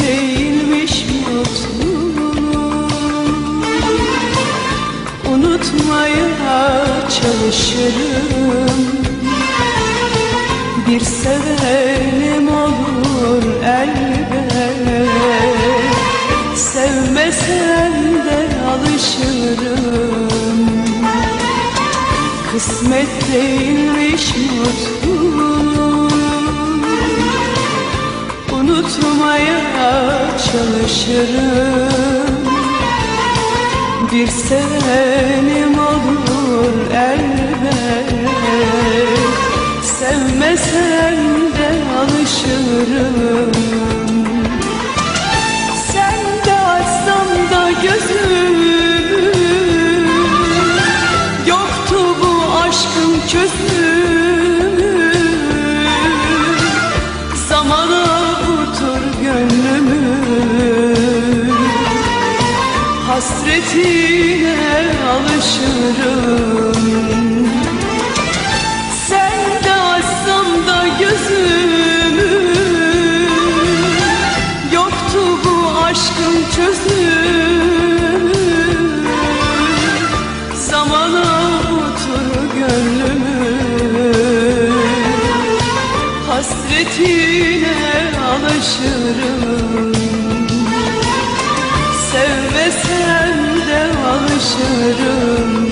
değilmiş mutluluğum. Unutmaya çalışırım. Bir sevenim olur elbet. Sevmesen de alışırım. Kısmet değilmiş mutluluğum çalışırım. Bir sevenim olur elbet. Sevmesen de alışırım Hasretine alışırım. Sen de açsam da gözümü. Yoktu bu aşkın çözümü. Zamana otur gönlümü. Hasretine alışırım alışırım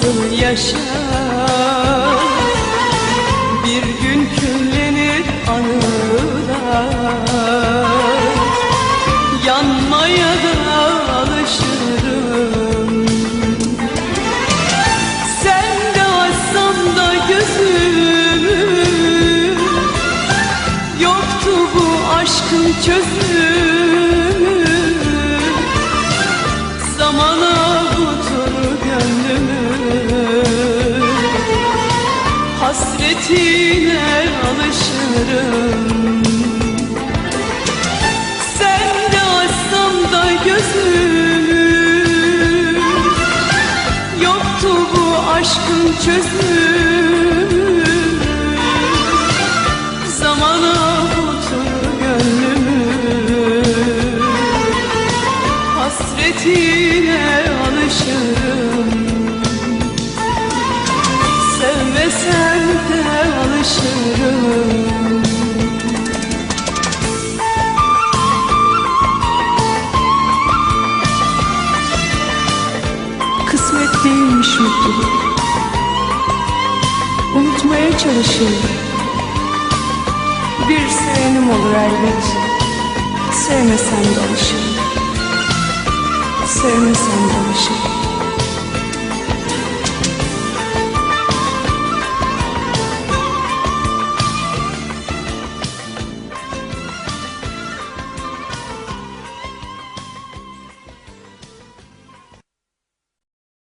nasıl yaşar? Bir gün küllenir anılar. Yanmaya da alışırım. Sen de açsam da gözümü. Yoktu bu aşkın çözümü Hasretine alışırım. Sen de açsam da gözümü. Yoktu bu aşkın çözümü Kısmet değilmiş Unutmaya çalışıyorum Bir sevenim olur elbet. Sevmesen de alışırım. Sevmesen de alışırım